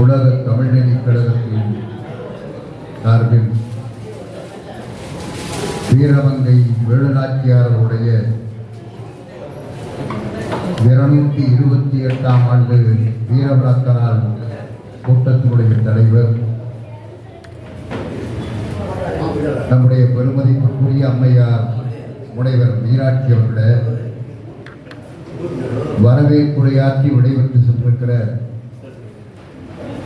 உலக தமிழ்நெறி கழகத்தின் சார்பில் வீரமங்கை வேலுநாச்சியாரருடைய இருநூத்தி இருபத்தி எட்டாம் ஆண்டு வீரவிளக்க கூட்டத்தினுடைய தலைவர் நம்முடைய பெருமதிப்புக்குரிய அம்மையார் முனைவர் மீனாட்சி அவர்கள வரவேற்புரையாற்றி விடைபெற்று சென்றிருக்கிற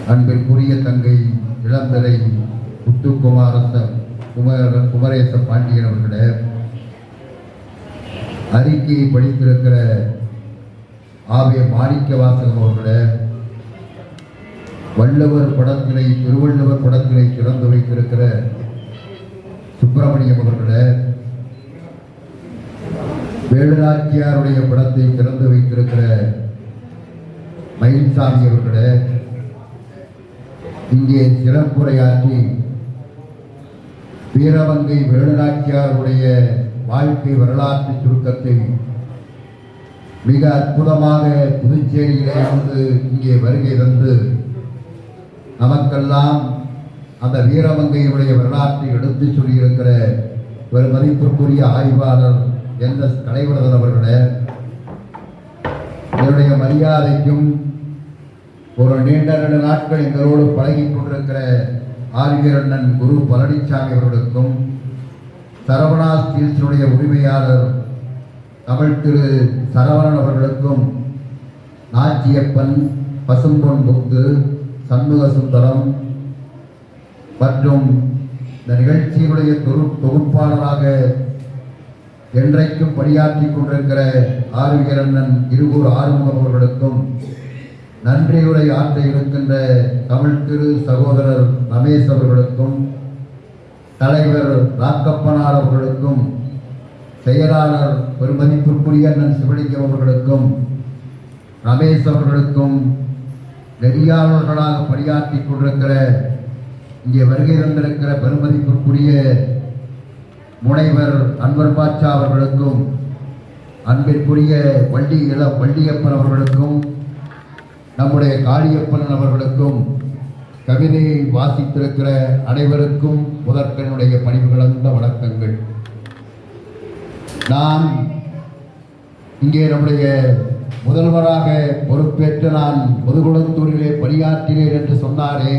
அன்பிற்குரிய தங்கை இளந்தலை முத்துக்குமாரச குமர குமரேச பாண்டியன் அவர்களே அறிக்கையை படித்திருக்கிற ஆவிய மாணிக்க வாசகம் அவர்களே வள்ளுவர் படத்தினை திருவள்ளுவர் படத்தினை திறந்து வைத்திருக்கிற சுப்பிரமணியம் அவர்களே வேலுநாச்சியாருடைய படத்தை திறந்து வைத்திருக்கிற மயில்சாமி அவர்களே இங்கே சிறப்புரையாற்றி வீரவங்கை வேலுநாச்சியாருடைய வாழ்க்கை வரலாற்று சுருக்கத்தை மிக அற்புதமாக புதுச்சேரியிலே வந்து இங்கே வருகை தந்து நமக்கெல்லாம் அந்த வீரமங்கையுடைய வரலாற்றை எடுத்துச் சொல்லியிருக்கிற ஒரு மதிப்பிற்குரிய ஆய்வாளர் என் எஸ் கலைவரதன் அவர்களே என்னுடைய மரியாதைக்கும் ஒரு நீண்ட நெடு நாட்கள் எங்களோடு பழகிக் கொண்டிருக்கிற ஆரியரண்ணன் குரு பழனிசாமி அவர்களுக்கும் சரவணா ஸ்டீல்ஸினுடைய உரிமையாளர் தமிழ் திரு சரவணன் அவர்களுக்கும் நாச்சியப்பன் பசும்பொன் புத்து சண்முக சுந்தரம் மற்றும் இந்த நிகழ்ச்சியினுடைய தொகு தொகுப்பாளராக என்றைக்கும் பணியாற்றி கொண்டிருக்கிற ஆரோக்கியரண்ணன் இருகூர் ஆறுமுகம் அவர்களுக்கும் நன்றியுரை ஆற்ற இருக்கின்ற தமிழ் திரு சகோதரர் ரமேஷ் அவர்களுக்கும் தலைவர் ராக்கப்பனார் அவர்களுக்கும் செயலாளர் பெருமதிப்பிற்குரிய அண்ணன் சிவலிங்கம் அவர்களுக்கும் ரமேஷ் அவர்களுக்கும் நெறியாளர்களாக பணியாற்றி கொண்டிருக்கிற இங்கே வருகை தந்திருக்கிற பெருமதிப்பிற்குரிய முனைவர் அன்வர் பாட்சா அவர்களுக்கும் அன்பிற்குரிய வள்ளி இள வள்ளியப்பன் அவர்களுக்கும் நம்முடைய காளியப்பன் அவர்களுக்கும் கவிதையை வாசித்திருக்கிற அனைவருக்கும் முதற்கனுடைய பணிவுகளந்த வணக்கங்கள். நான் இங்கே நம்முடைய முதல்வராக பொறுப்பேற்று நான் முதுகுளத்தூரிலே பணியாற்றினேன் என்று சொன்னாரே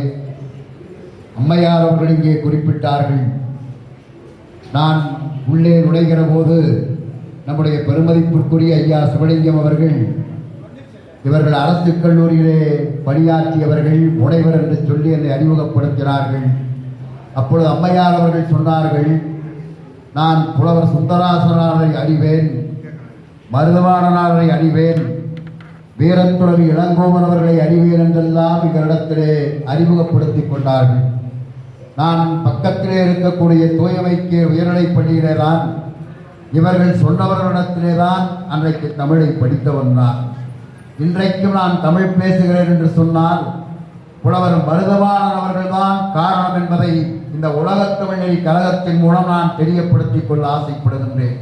அம்மையார் அவர்கள் இங்கே குறிப்பிட்டார்கள். நான் உள்ளே நுழைகிற போது நம்முடைய பெருமதிப்பிற்குரிய ஐயா சிவலிங்கம் அவர்கள் இவர்கள் அரசு கல்லூரியிலே பணியாற்றியவர்கள் முனைவர் என்று சொல்லி என்னை அறிமுகப்படுத்தினார்கள். அப்பொழுது அம்மையார் அவர்கள் சொன்னார்கள் நான் புலவர் சுந்தராசனாரை அறிவேன் மருதவாணனாரை அறிவேன் வீரத்துறவி இளங்கோவன் அவர்களை அறிவேன் என்றெல்லாம் இவரிடத்திலே அறிமுகப்படுத்திக் கொண்டார்கள். நான் பக்கத்திலே இருக்கக்கூடிய தூயமைக்கு உயர்நிலைப் பள்ளியிலே தான் இவர்கள் சொன்னவர்களிடத்திலே தான் அன்றைக்கு தமிழை படித்தவன் நான். இன்றைக்கும் நான் தமிழ் பேசுகிறேன் என்று சொன்னால் புலவர் மருதவாணன் அவர்கள்தான் காரணம் என்பதை இந்த உலகத் தமிழ் கழகத்தின் மூலம் நான் தெரியப்படுத்திக் கொள்ள ஆசைப்படுகின்றேன்.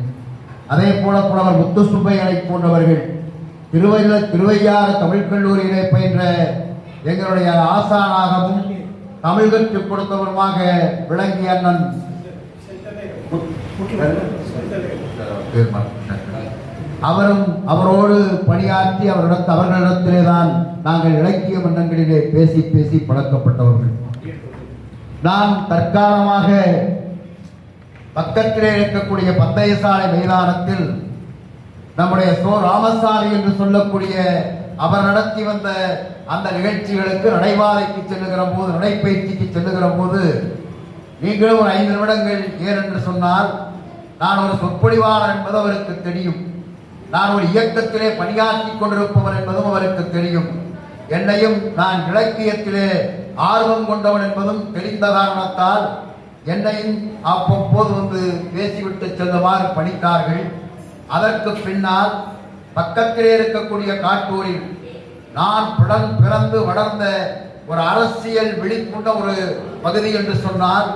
அதே போல புலவர் முத்து சுப்பையனை போன்றவர்கள் திருவையில திருவையாறு தமிழ்க் கல்லூரியிலே பயின்ற எங்களுடைய ஆசானாகவும் தமிழ் கற்றுக் கொடுத்தவருமாக விளங்கிய அண்ணன். அவரும் அவரோடு பணியாற்றி அவரிடத்து அவர்களிடத்திலே தான் நாங்கள் இலக்கிய மன்றங்களிலே பேசி பேசி பழக்கப்பட்டவர்கள். நான் தற்காலமாக பக்கத்திலே இருக்கக்கூடிய பந்தயசாலை மைதானத்தில் நம்முடைய சோ ராமசாமி என்று சொல்லக்கூடிய அவர் நடத்தி வந்த அந்த நிகழ்ச்சிகளுக்கு நடைபாதைக்கு செல்லுகிற போது நடைப்பயிற்சிக்கு செல்லுகிற போது நீங்களும் ஒரு ஐந்து நிமிடங்கள் ஏன் என்று சொன்னால் நான் ஒரு சொற்பொழிவாளர் என்பது அவருக்கு தெரியும். நான் ஒரு இயக்கத்திலே பணியாற்றி கொண்டிருப்பவன் என்பதும் அவருக்கு தெரியும். என்னையும் நான் இலக்கியத்திலே ஆர்வம் கொண்டவன் என்பதும் தெரிந்த காரணத்தால் என்னையும் அப்பப்போது வந்து பேசிவிட்டு செல்லுமாறு பணித்தார்கள். அதற்கு பின்னால் பக்கத்திலே இருக்கக்கூடிய காட்டூரில் நான் பிறந் பிறந்து வளர்ந்த ஒரு அரசியல் விழிப்புண்ட ஒரு பகுதி என்று சொன்னால்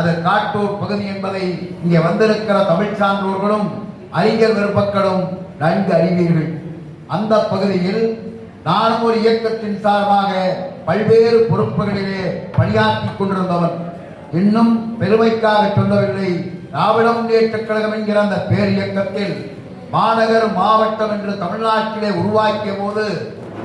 அது காட்டூர் பகுதி என்பதை இங்கே வந்திருக்கிற தமிழ் சான்றோர்களும் அறிஞர் விருப்பக்களும் நன்கு அறிவீர்கள். அந்த பகுதியில் நானும் ஒரு இயக்கத்தின் சார்பாக பல்வேறு பொறுப்புகளிலே பணியாற்றிக் கொண்டிருந்தவன். இன்னும் பெருமைக்காக சொல்லவில்லை. திராவிட முன்னேற்ற கழகம் என்கிற அந்த பேர் இயக்கத்தில் மாநகர் மாவட்டம் என்று தமிழ்நாட்டிலே உருவாக்கிய போது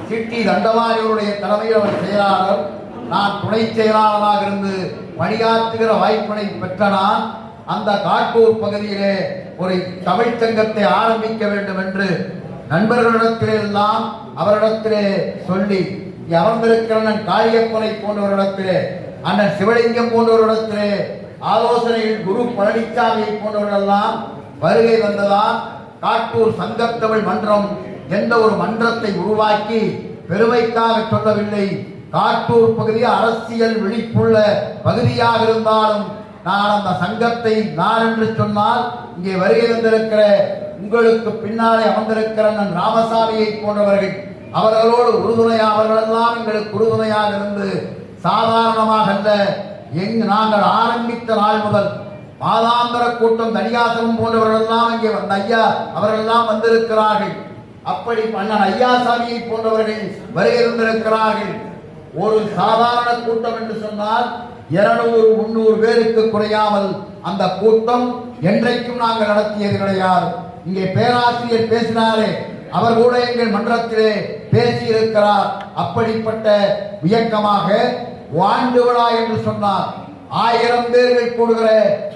சிட்டி தண்டவாணிகளுடைய தலைமையில் அவர் செயலாளர் நான் துணை செயலாளராக இருந்து பணியாற்றுகிற வாய்ப்பினை பெற்ற நான் அந்த காட்டூர் பகுதியிலே ஒரு தமிழ்ச் சங்கத்தை ஆரம்பிக்க வேண்டும் என்று நண்பர்களிடத்திலே எல்லாம் அவரிடத்திலே சொல்லி இங்கே அமர்ந்திருக்கிற அண்ணன் காளியப்பனை போன்றவரிடத்திலே அண்ணன் சிவலிங்கம் போன்றவரிடத்திலே ஆலோசனையில் குரு பழனிசாமியை போன்றவர்களெல்லாம் வருகை வந்ததால் காட்டூர் சங்கத்தமிழ் மன்றம் எந்த ஒரு மன்றத்தை உருவாக்கி பெருமைக்காக சொல்லவில்லை. காட்டூர் பகுதி அரசியல் விழிப்புள்ள பகுதியாக இருந்தாலும் நான் அந்த சங்கத்தை நான் என்று சொன்னால் இங்கே வருகை வந்திருக்கிற உங்களுக்கு பின்னாலே அமர்ந்திருக்கிற அண்ணன் ராமசாமியை போன்றவர்கள் அவர்களோடு உறுதுணையாக அவர்களெல்லாம் எங்களுக்கு உறுதுணையாக இருந்து சாதாரணமாக அல்ல எங் நாங்கள் ஆரம்பித்த நாள் முதல் மாதாந்திர கூட்டம் தனியாசனம் போன்றவர்களெல்லாம் இங்கே வந்த ஐயா அவர்களெல்லாம் வந்திருக்கிறார்கள். அப்படி அண்ணன் ஐயாசாமியை போன்றவர்கள் வருகை வந்திருக்கிறார்கள் ஒரு சாதாரண கூட்டம் என்று சொன்னால் இருநூறு முன்னூறு பேருக்கு குறையாமல் அந்த கூட்டம் என்றைக்கும் நாங்கள் நடத்தியது கிடையாது. இங்கே பேராசிரியர் பேசினாரே அவர் கூட எங்கள் மன்றத்திலே பேசியிருக்கிறார். அப்படிப்பட்ட இயக்கமாக வாழ்ந்துவிடா விழா என்று சொன்னார். ஆயிரம் பேர்கள் கூடுகிற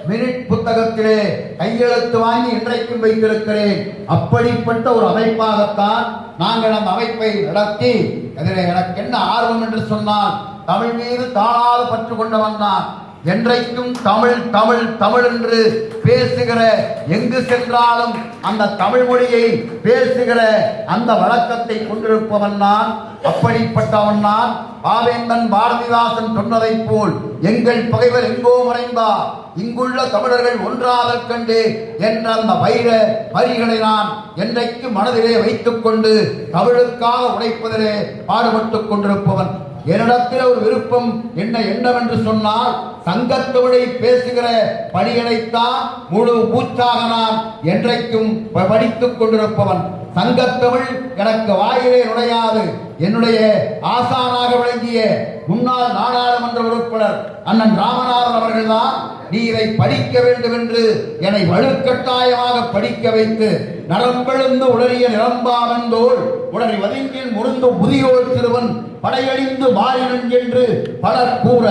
மினிட் புத்தகத்திலே கையெழுத்து வாங்கி இன்றைக்கும் வைத்திருக்கிறேன். அப்படிப்பட்ட ஒரு அமைப்பாகத்தான் நாங்கள் அந்த அமைப்பை நடத்தி அதில் எனக்கு என்ன ஆர்வம் என்று சொன்னால் தமிழ் மீது தாழாது பற்று கொண்டவன் நான். என்றைக்கும் தமிழ் தமிழ் தமிழ் என்று பேசுகிற எங்கு சென்றாலும் அந்த தமிழ் மொழியை பேசுகிற அந்த வழக்கத்தை கொண்டிருப்பவன் நான். அப்படிப்பட்டவன் நான். பாவேந்தன் பாரதிதாசன் சொன்னதைப் போல் எங்கள் பகைவர் எங்கோ மறைந்தார் இங்குள்ள தமிழர்கள் ஒன்றாகக் கண்டு என்ற அந்த வைர வரிகளை நான் என்றைக்கு மனதிலே வைத்துக்கொண்டு தமிழுக்காக உழைப்பதிலே பாடுபட்டுக் கொண்டிருப்பவன் என்னிடத்தில் ஒரு விருப்பம் என்ன என்னவென்று சொன்னால் சங்கத்தமிழை பேசுகிற பணிகளைத்தான் முழு மூச்சாக நான் என்றைக்கும் ப- படித்துக் கொண்டிருப்பவன். சங்கத்தமிழ் எனக்கு வாயிலே நுழையாது. என்னுடைய ஆசானாக விளங்கிய முன்னாள் நாடாளுமன்ற உறுப்பினர் அண்ணன் ராமநாதன் அவர்கள்தான் நீ இதை படிக்க வேண்டும் என்று என்னை வலுக்கட்டாயமாக படிக்க வைத்து நரம்பெழுந்து உடறிய நிரம்பாவென்றோள் உடனே வதிங்கில் முருந்து முதியோர் சிறுவன் படையழிந்து மாறினன் என்று பலர் கூற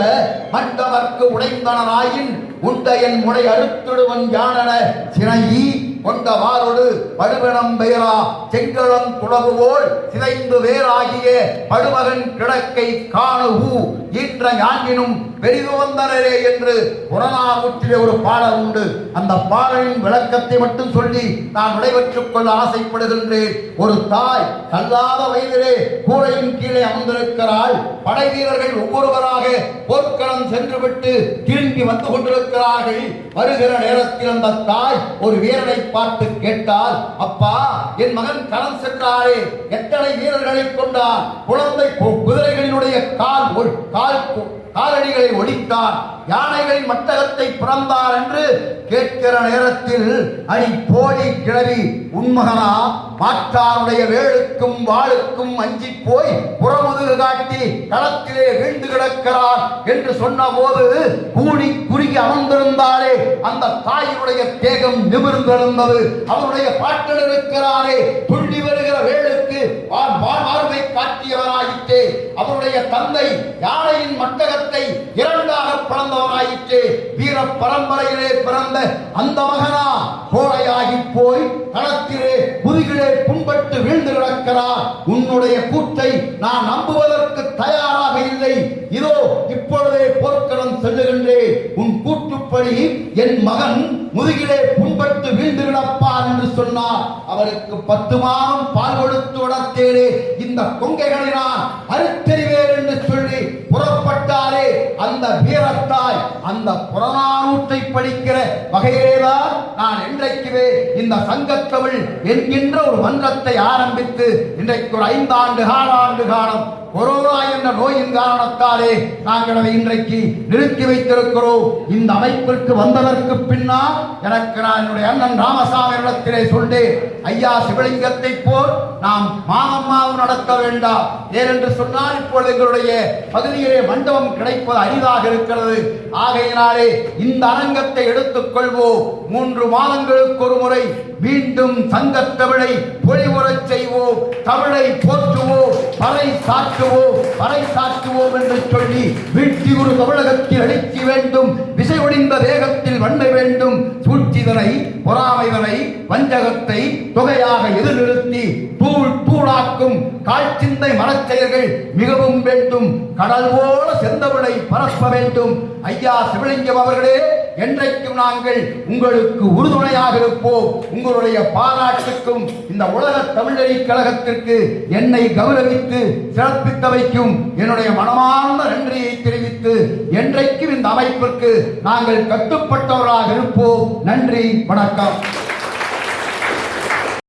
மற்றவர்க்கு உடைந்தனராயின் உண்டையன் முனை அறுத்திடுவன் யானன சினையி கொண்டவாரோடு வாரோடு பெயரா செங்கலம் குளவுவோல் சிதைந்து வேறாகிய படுமகன் கிடக்கை காணுகு ஈன்ற யாங்கினும் பெரிது வந்தனரே என்று புறநானூற்றிலே ஒரு பாடல் உண்டு. அந்த பாடலின் விளக்கத்தை மட்டும் சொல்லி நான் விடைபெற்றுக் கொள்ள ஆசைப்படுகின்றேன். ஒரு தாய் கல்லாத வயதிலே கூரையின் கீழே அமர்ந்திருக்கிறாள். படை வீரர்கள் ஒவ்வொருவராக போர்க்களம் சென்றுவிட்டு திரும்பி வந்து கொண்டிருக்கிறார்கள். வருகிற நேரத்தில் அந்த தாய் ஒரு வீரனை பார்த்து கேட்டால் அப்பா என் மகன் களம் சென்றாரே எத்தனை வீரர்களை கொண்டார் குழந்தை குதிரைகளினுடைய கால் ஒ- கால் காலடிகளை ஒடித்தான் யானைகளின் மட்டகத்தை பிறந்தார் என்று கேட்கிற நேரத்தில் அடி போடி கிளவி உண்மகனா மாற்றாருடைய வேலுக்கும் வாளுக்கும் அஞ்சி போய் புறமுதுகு காட்டி களத்திலே வீழ்ந்து கிடக்கிறார் என்று சொன்னபோது கூடி குறுகி அமர்ந்திருந்தாலே அந்த தாயுடைய தேகம் நிமிர்ந்திருந்தது. அவருடைய பாட்டில் இருக்கிறாரே. துள்ளி வருகிற வேலு வா- வா- மார்பை காட்டியவராயிற்றே அவருடைய தந்தை யானையின் மட்டகத்தை இரண்டாக பிறந்தவராயிற்று வீர பரம்பரையிலே பிறந்த அந்த மகனா கோழையாகி போய் களத்திலே முதுகிலே புண்பட்டு வீழ்ந்து கிடக்கிறார். உன்னுடைய கூட்டை நான் நம்புவதற்கு தயாராக இல்லை. இதோ இப்பொழுதே போர்க்களம் செல்லுகின்றேன் உன் கூற்றுப்படி என் மகன் முதுகிலே புண்பட்டு வீழ்ந்து கிடப்பார் என்று சொன்னார் அவருக்கு பத்து மாதம் பால் கொடுத்து வளர்த்தேனே இந்த கொங்கைகளை நான் அறுத்தறிவேன் என்று சொல்லி புறப்பட்டாரே அந்த வீரத்தாய் அந்த புறநானூற்றை படிக்கிற வகையிலேதான் நான் இன்றைக்குவே இந்த சங்கத்தமிழ் என்கின்ற ஒரு மன்றத்தை ஆரம்பித்து இன்றைக்கு ஒரு ஐந்தாண்டு காலாண்டு காலம் கொரோனா என்ற நோயின் காரணத்தாலே நாங்கள் அதை இன்றைக்கு நிறுத்தி வைத்திருக்கிறோம். இந்த அமைப்பிற்கு வந்ததற்கு பின்னால் எனக்கு நான் என்னுடைய அண்ணன் ராமசாமி இடத்திலே சொன்னேன் ஐயா சிவலிங்கத்தை போல் நாம் மாமம்மாவும் நடத்த வேண்டாம். ஏனென்று சொன்னால் இப்பொழுது எங்களுடைய பகுதியிலே மண்டபம் கிடைப்பது அரிதாக இருக்கிறது. ஆகையினாலே இந்த அரங்கத்தை எடுத்துக்கொள்வோம் மூன்று மாதங்களுக்கு ஒரு முறை மீண்டும் சங்கத் தமிழை பொழிவுறச் செய்வோம். தமிழை போற்றுவோம். பறை சாற்றுவோம் பறை சாற்றுவோம் என்று சொல்லி வீழ்ச்சி ஒரு தமிழகத்தில் அழிக்க வேண்டும் விசை ஒடிந்த வேகத்தில் வண்ண வேண்டும் சூழ்ச்சிதனை பொறாமைதனை வஞ்சகத்தை தொகையாக எதிர்நிறுத்தி தூள் தூளாக்கும் காழ்ச்சிந்தை மனச்செயல்கள் மிகவும் வேண்டும் கடல் போல செந்தவளை பரப்ப வேண்டும். ஐயா சிவலிங்கம் அவர்களே என்றைக்கும் நாங்கள் உங்களுக்கு உறுதுணையாக இருப்போம். உங்களுடைய பாராட்டுக்கும் இந்த உலக தமிழறி கழகத்திற்கு என்னை கௌரவித்து சிறப்பித்தவைக்கும் என்னுடைய மனமார்ந்த நன்றியை தெரிவித்து என்றைக்கும் இந்த அமைப்பிற்கு நாங்கள் கட்டுப்பட்டவர்களாக இருப்போம். நன்றி வணக்கம்.